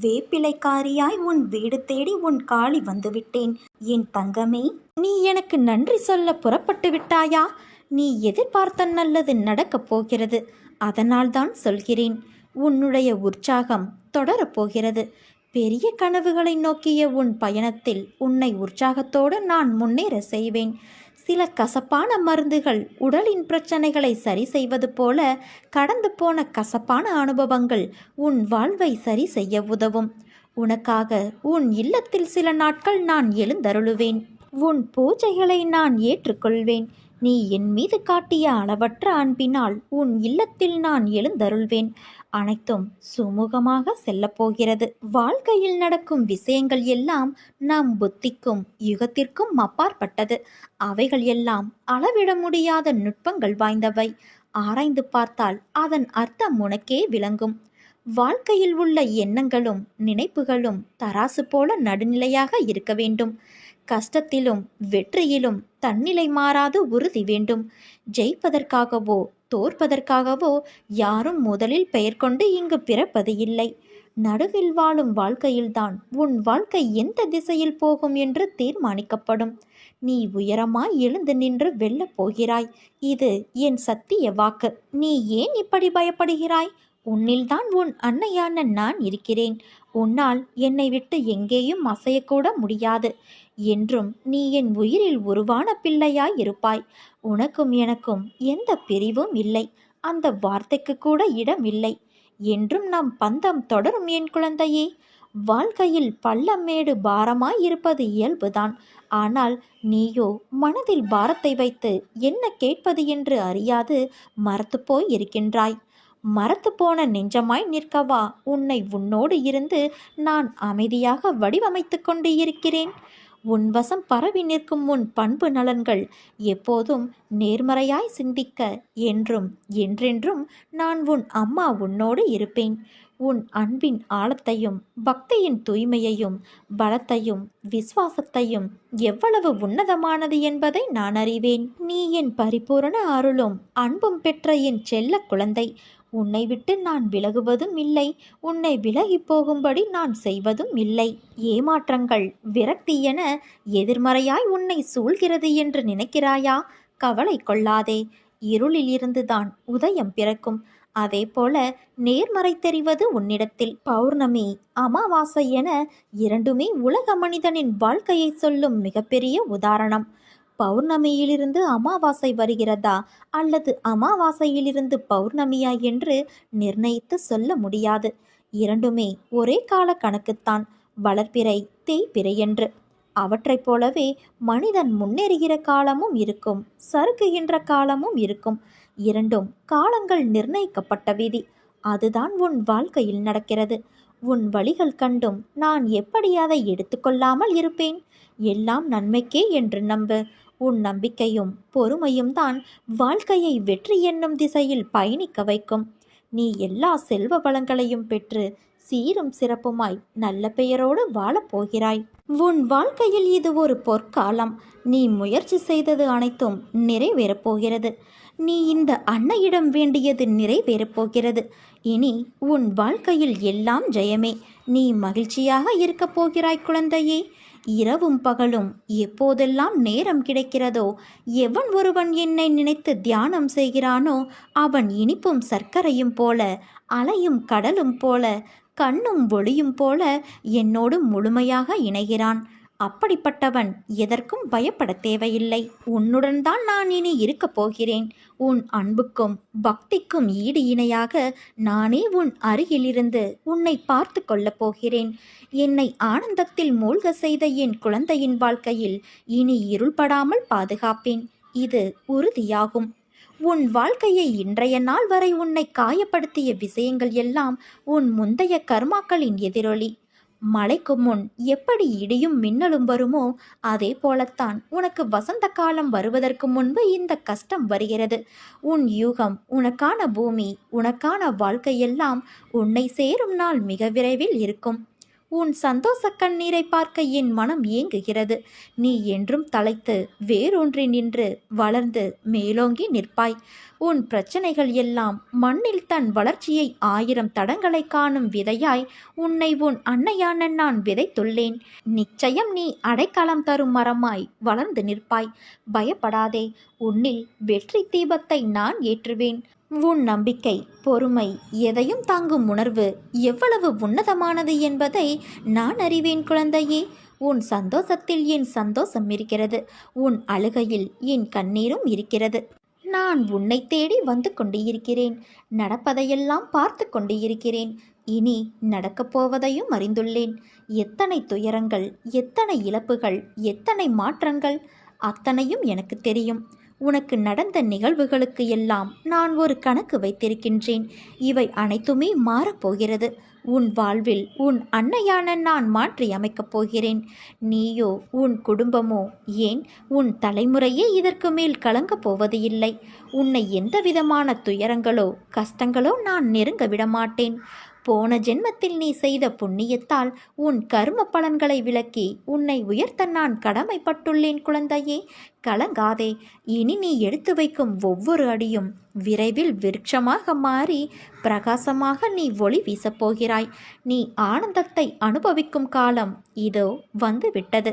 வேப்பிலைக்காரியாய் உன் வீடு தேடி உன் காளி வந்துவிட்டேன். என் தங்கமே நீ எனக்கு நன்றி சொல்ல புறப்பட்டு விட்டாயா? நீ எதிர்பார்த்த நல்லது நடக்கப் போகிறது. அதனால்தான் சொல்கிறேன் உன்னுடைய உற்சாகம் தொடரப்போகிறது பெரிய கனவுகளை நோக்கிய உன் பயணத்தில் உன்னை உற்சாகத்தோடு நான் முன்னேற செய்வேன். சில கசப்பான மருந்துகள் உடலின் பிரச்சனைகளை சரி செய்வது போல கடந்து போன கசப்பான அனுபவங்கள் உன் வாழ்வை சரி செய்ய உதவும். உனக்காக உன் இல்லத்தில் சில நாட்கள் நான் எழுந்தருளுவேன். உன் பூஜைகளை நான் ஏற்றுக்கொள்வேன். நீ என் மீது காட்டிய அளவற்ற அன்பினால் உன் இல்லத்தில் நான் எழுந்தருள்வேன். அனைத்தும் சுமூகமாக செல்லப்போகிறது. வாழ்க்கையில் நடக்கும் விஷயங்கள் எல்லாம் நம் புத்திக்கும் யுகத்திற்கும் அப்பாற்பட்டது. அவைகள் எல்லாம் அளவிட முடியாத நுட்பங்கள் வாய்ந்தவை. ஆராய்ந்து பார்த்தால் அதன் அர்த்தம் உனக்கே விளங்கும். வாழ்க்கையில் உள்ள எண்ணங்களும் நினைப்புகளும் தராசு போல நடுநிலையாக இருக்க வேண்டும். கஷ்டத்திலும் வெற்றியிலும் தன்னிலை மாறாது உறுதி வேண்டும். ஜெயிப்பதற்காகவோ தோற்பதற்காகவோ யாரும் முதலில் பெயர் கொண்டு இங்கு பிறப்பது இல்லை. நடுவில் வாழும் வாழ்க்கையில்தான் உன் வாழ்க்கை எந்த திசையில் போகும் என்று தீர்மானிக்கப்படும். நீ உயரமாய் எழுந்து நின்று வெல்லப் போகிறாய். இது என் சத்திய வாக்கு. நீ ஏன் இப்படி பயப்படுகிறாய்? உன்னில்தான் உன் அன்னையான நான் இருக்கிறேன். உன்னால் என்னை விட்டு எங்கேயும் அசையக்கூட முடியாது. என்றும் நீ என் உயிரில் உருவான பிள்ளையாய் இருப்பாய் உனக்கும் எனக்கும் எந்த பிரிவும் இல்லை. அந்த வார்த்தைக்கு கூட இடம் இல்லை என்றும் நம் பந்தம் தொடரும் என் குழந்தையே. வாழ்க்கையில் பள்ளமேடு பாரமாய் இருப்பது இயல்புதான். ஆனால் நீயோ மனதில் பாரத்தை வைத்து என்ன கேட்பது என்று அறியாது மறத்துப்போய் இருக்கின்றாய் மரத்து போன நெஞ்சமாய் நிற்கவா. உன்னை உன்னோடு இருந்து நான் அமைதியாக வடிவமைத்து கொண்டு இருக்கிறேன். உன் வசம் பரவி நிற்கும் உன் பண்பு நலன்கள் எப்போதும் நேர்மறையாய் சிந்திக்க என்றும் என்றென்றும் நான் உன் அம்மா உன்னோடு இருப்பேன். உன் அன்பின் ஆழத்தையும் பக்தியின் தூய்மையையும் பலத்தையும் விசுவாசத்தையும் எவ்வளவு உன்னதமானது என்பதை நான் அறிவேன். நீ என் பரிபூரண அருளும் அன்பும் பெற்ற என் செல்ல குழந்தை. உன்னை விட்டு நான் விலகுவதும் இல்லை. உன்னை விலகி போகும்படி நான் செய்வதும் இல்லை. ஏமாற்றங்கள் விரக்தி என எதிர்மறையாய் உன்னை சூழ்கிறது என்று நினைக்கிறாயா? கவலை கொள்ளாதே. இருளிலிருந்துதான் உதயம் பிறக்கும். அதே போல நேர்மறை தெரிவது உன்னிடத்தில் பௌர்ணமி அமாவாசை என இரண்டுமே உலக மனிதனின் வாழ்க்கையை சொல்லும் மிகப்பெரிய உதாரணம். பௌர்ணமியிலிருந்து அமாவாசை வருகிறதா அல்லது அமாவாசையிலிருந்து பௌர்ணமியா என்று நிர்ணயித்து சொல்ல முடியாது. இரண்டுமே ஒரே கால கணக்குத்தான். வளர்ப்பிறை தேய்பிறை என்று. அவற்றைப் போலவே மனிதன் முன்னேறுகிற காலமும் இருக்கும். சறுக்குகின்ற காலமும் இருக்கும். இரண்டும் காலங்கள் நிர்ணயிக்கப்பட்ட விதி. அதுதான் உன் வாழ்க்கையில் நடக்கிறது. உன் வழிகள் கண்டும் நான் எப்படி அதை எடுத்துக்கொள்ளாமல் இருப்பேன்? எல்லாம் நன்மைக்கே என்று நம்பு. உன் நம்பிக்கையும் பொறுமையும் தான் வாழ்க்கையை வெற்றி என்னும் திசையில் பயணிக்க வைக்கும். நீ எல்லா செல்வ வளங்களையும் பெற்று சீரும் சிறப்புமாய் நல்ல பெயரோடு வாழப்போகிறாய் உன் வாழ்க்கையில் இது ஒரு பொற்காலம். நீ முயற்சி செய்தது அனைத்தும் நிறைவேறப் போகிறது. நீ இந்த அன்னையிடம் வேண்டியது நிறைவேறப் போகிறது. இனி உன் வாழ்க்கையில் எல்லாம் ஜெயமே. நீ மகிழ்ச்சியாக இருக்கப் போகிறாய் குழந்தையே. இரவும் பகலும் எப்போதெல்லாம் நேரம் கிடைக்கிறதோ எவன் ஒருவன் என்னை நினைத்து தியானம் செய்கிறானோ அவன் இனிப்பும் சர்க்கரையும் போல அலையும் கடலும் போல கண்ணும் ஒளியும் போல என்னோடு முழுமையாக இணைகிறான். அப்படிப்பட்டவன் எதற்கும் பயப்பட தேவையில்லை. உன்னுடன் தான் நான் இனி இருக்கப் போகிறேன். உன் அன்புக்கும் பக்திக்கும் ஈடு இணையாக நானே உன் அருகிலிருந்து உன்னை பார்த்து கொள்ளப் போகிறேன். என்னை ஆனந்தத்தில் மூழ்க செய்த என் குழந்தையின் வாழ்க்கையில் இனி இருள்படாமல் பாதுகாப்பேன். இது உறுதியாகும். உன் வாழ்க்கையை இன்றைய நாள் வரை உன்னை காயப்படுத்திய விஷயங்கள் எல்லாம் உன் முந்தைய கர்மாக்களின் எதிரொலி. மழைக்கு முன் எப்படி இடியும் மின்னலும் வருமோ அதே போலத்தான் உனக்கு வசந்த காலம் வருவதற்கு முன்பு இந்த கஷ்டம் வருகிறது. உன் யூகம் உனக்கான பூமி உனக்கான வாழ்க்கையெல்லாம் உன்னை சேரும் நாள் மிக விரைவில் இருக்கும். உன் சந்தோஷ கண்ணீரை பார்க்க என் மனம் ஏங்குகிறது. நீ என்றும் தலைத்து வேறொன்றி நின்று வளர்ந்து மேலோங்கி நிற்பாய். உன் பிரச்சனைகள் எல்லாம் மண்ணில் தன் வளர்ச்சியை ஆயிரம் தடங்களை காணும் விதையாய் உன்னை உன் அன்னையான நான் விதைத்துள்ளேன். நிச்சயம் நீ அடைக்கலம் தரும் மரமாய் வளர்ந்து நிற்பாய். பயப்படாதே உன்னில் வெற்றி தீபத்தை நான் ஏற்றுவேன். உன் நம்பிக்கை பொறுமை எதையும் தாங்கும் உணர்வு எவ்வளவு உன்னதமானது என்பதை நான் அறிவேன் குழந்தையே. உன் சந்தோஷத்தில் என் சந்தோஷம் இருக்கிறது. உன் அழுகையில் என் கண்ணீரும் இருக்கிறது. நான் உன்னை தேடி வந்து கொண்டு இருக்கிறேன் நடப்பதையெல்லாம் பார்த்து கொண்டு இருக்கிறேன் இனி நடக்கப் போவதையும் அறிந்துள்ளேன். எத்தனை துயரங்கள் எத்தனை இழப்புகள் எத்தனை மாற்றங்கள் அத்தனையும் எனக்கு தெரியும். உனக்கு நடந்த நிகழ்வுகளுக்கு எல்லாம் நான் ஒரு கணக்கு வைத்திருக்கின்றேன். இவை அனைத்துமே மாறப்போகிறது. உன் வாழ்வில் உன் அன்னையான நான் மாற்றி அமைக்கப் போகிறேன். நீயோ உன் குடும்பமோ ஏன் உன் தலைமுறையே இதற்கு மேல் கலங்கப் போவது இல்லை? உன்னை எந்த விதமான துயரங்களோ கஷ்டங்களோ நான் நெருங்க விடமாட்டேன். போன ஜென்மத்தில் நீ செய்த புண்ணியத்தால் உன் கர்ம பலன்களை விளக்கி உன்னை உயர்த்த நான் கடமைப்பட்டுள்ளேன் குழந்தையே. கலங்காதே. இனி நீ எடுத்து வைக்கும் ஒவ்வொரு அடியும் விரைவில் விருட்சமாக மாறி பிரகாசமாக நீ ஒளி வீசப் போகிறாய். நீ ஆனந்தத்தை அனுபவிக்கும் காலம் இதோ வந்து விட்டது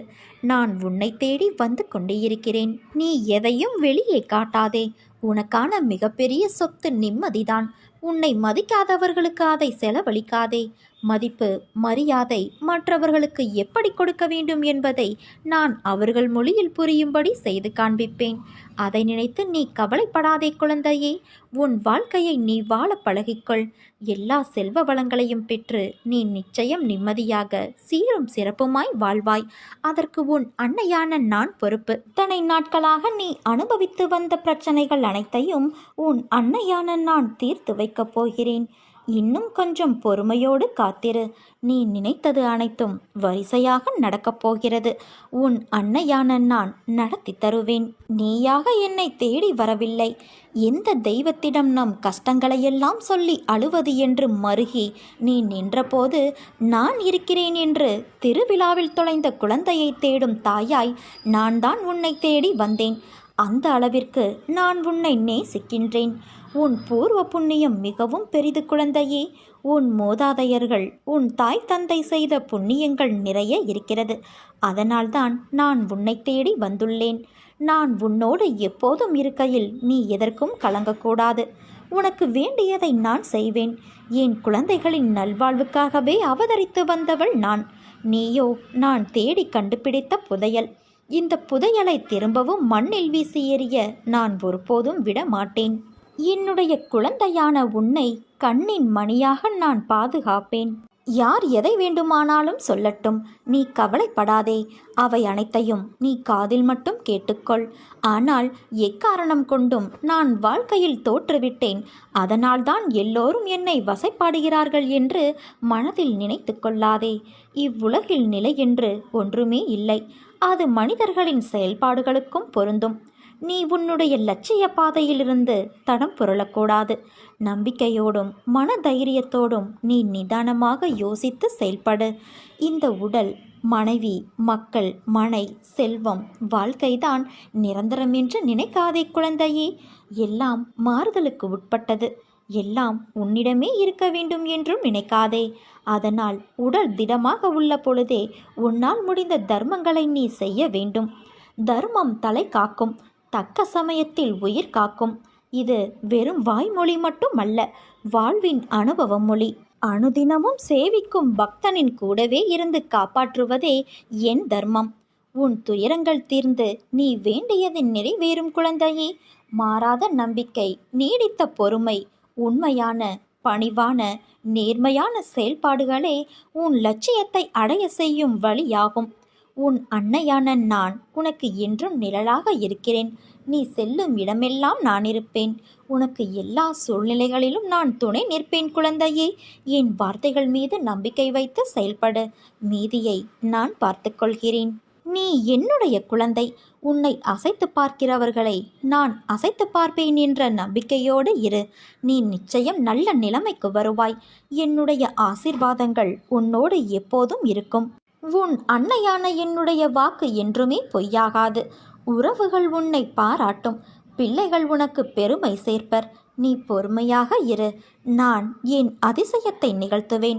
நான் உன்னை தேடி வந்து கொண்டே இருக்கிறேன். நீ எதையும் வெளியே காட்டாதே. உனக்கான மிகப்பெரிய சொத்து நிம்மதிதான். உன்னை மதிக்காதவர்களுக்கு அதை செலவழிக்காதே. மதிப்பு மரியாதை மற்றவர்களுக்கு எப்படி கொடுக்க வேண்டும் என்பதை நான் அவர்கள் மொழியில் புரியும்படி செய்து காண்பிப்பேன். அதை நினைத்து நீ கவலைப்படாதே குழந்தையே. உன் வாழ்க்கையை நீ வாழ பழகிக்கொள். எல்லா செல்வ வளங்களையும் பெற்று நீ நிச்சயம் நிம்மதியாக சீரும் சிறப்புமாய் வாழ்வாய். அதற்கு உன் அன்னையான நான் பொறுப்பு. இத்தனை நாட்களாக நீ அனுபவித்து வந்த பிரச்சனைகள் அனைத்தையும் உன் அன்னையான நான் தீர்த்து வைக்கப் போகிறேன். இன்னும் கொஞ்சம் பொறுமையோடு காத்திரு. நீ நினைத்தது அனைத்தும் வரிசையாக நடக்கப் போகிறது. உன் அன்னையான நான் நடத்தி தருவேன். நீயாக என்னை தேடி வரவில்லை. எந்த தெய்வத்திடம் நம் கஷ்டங்களையெல்லாம் சொல்லி அழுவது என்று மருகி நீ நின்றபோது நான் இருக்கிறேன் என்று திருவிழாவில் தொலைந்த குழந்தையை தேடும் தாயாய் நான் தான் உன்னை தேடி வந்தேன். அந்த அளவிற்கு நான் உன்னை நேசிக்கின்றேன். உன் பூர்வ புண்ணியம் மிகவும் பெரிது குழந்தையே. உன் மூதாதையர்கள் உன் தாய் தந்தை செய்த புண்ணியங்கள் நிறைய இருக்கிறது. அதனால்தான் நான் உன்னை தேடி வந்துள்ளேன். நான் உன்னோடு எப்போதும் இருக்கையில் நீ எதற்கும் கலங்கக்கூடாது. உனக்கு வேண்டியதை நான் செய்வேன். என் குழந்தைகளின் நல்வாழ்வுக்காகவே அவதரித்து வந்தவள் நான். நீயோ நான் தேடி கண்டுபிடித்த புதையல். இந்த புதையலை திரும்பவும் மண்ணில் வீசி எறிய நான் ஒருபோதும் விட மாட்டேன் என்னுடைய குழந்தையான உன்னை கண்ணின் மணியாக நான் பாதுகாப்பேன். யார் எதை வேண்டுமானாலும் சொல்லட்டும். நீ கவலைப்படாதே. அவை அனைத்தையும் நீ காதில் மட்டும் கேட்டுக்கொள். ஆனால் எக்காரணம் கொண்டும் நான் வாழ்க்கையில் தோற்றுவிட்டேன். அதனால்தான் எல்லோரும் என்னை வசைப்பாடுகிறார்கள் என்று மனதில் நினைத்து கொள்ளாதே. இவ்வுலகில் நிலை என்று ஒன்றுமே இல்லை. அது மனிதர்களின் செயல்பாடுகளுக்கும் பொருந்தும். நீ உன்னுடைய லட்சிய பாதையிலிருந்து தடம் புரளக்கூடாது. நம்பிக்கையோடும் மன தைரியத்தோடும் நீ நிதானமாக யோசித்து செயல்படு. இந்த உடல் மனைவி மக்கள் மனை செல்வம் வாழ்க்கைதான் நிரந்தரம் என்று நினைக்காதே குழந்தையே. எல்லாம் மாறுதலுக்கு உட்பட்டது. எல்லாம் உன்னிடமே இருக்க வேண்டும் என்றும் நினைக்காதே. அதனால் உடல் திடமாக உள்ள பொழுதே உன்னால் முடிந்த தர்மங்களை நீ செய்ய வேண்டும். தர்மம் தலை காக்கும். தக்க சமயத்தில் உயிர் காக்கும். இது வெறும் வாய்மொழி மட்டும் அல்ல வாழ்வின் அனுபவ மொழி. அனுதினமும் சேவிக்கும் பக்தனின் கூடவே இருந்து காப்பாற்றுவதே என் தர்மம். உன் துயரங்கள் தீர்ந்து நீ வேண்டியது நிறைவேறும் குழந்தையே. மாறாத நம்பிக்கை நீடித்த பொறுமை உண்மையான பணிவான நேர்மையான செயல்பாடுகளே உன் லட்சியத்தை அடைய செய்யும் வழியாகும். உன் அன்னையான நான் உனக்கு என்றும் நிழலாக இருக்கிறேன். நீ செல்லும் இடமெல்லாம் நான் இருப்பேன். உனக்கு எல்லா சூழ்நிலைகளிலும் நான் துணை நிற்பேன் குழந்தையே. என் வார்த்தைகள் மீது நம்பிக்கை வைத்து செயல்படு. மீதியை நான் பார்த்துக்கொள்கிறேன். நீ என்னுடைய குழந்தை. உன்னை அசைத்து பார்க்கிறவர்களை நான் அசைத்து பார்ப்பேன் என்ற நம்பிக்கையோடு இரு. நீ நிச்சயம் நல்ல நிலைமைக்கு வருவாய். என்னுடைய ஆசீர்வாதங்கள் உன்னோடு எப்போதும் இருக்கும். உன் அன்னையான என்னுடைய வாக்கு என்றுமே பொய்யாகாது. உறவுகள் உன்னை பாராட்டும். பிள்ளைகள் உனக்கு பெருமை சேர்ப்பர். நீ பொறுமையாக இரு. நான் என் அதிசயத்தை நிகழ்த்துவேன்.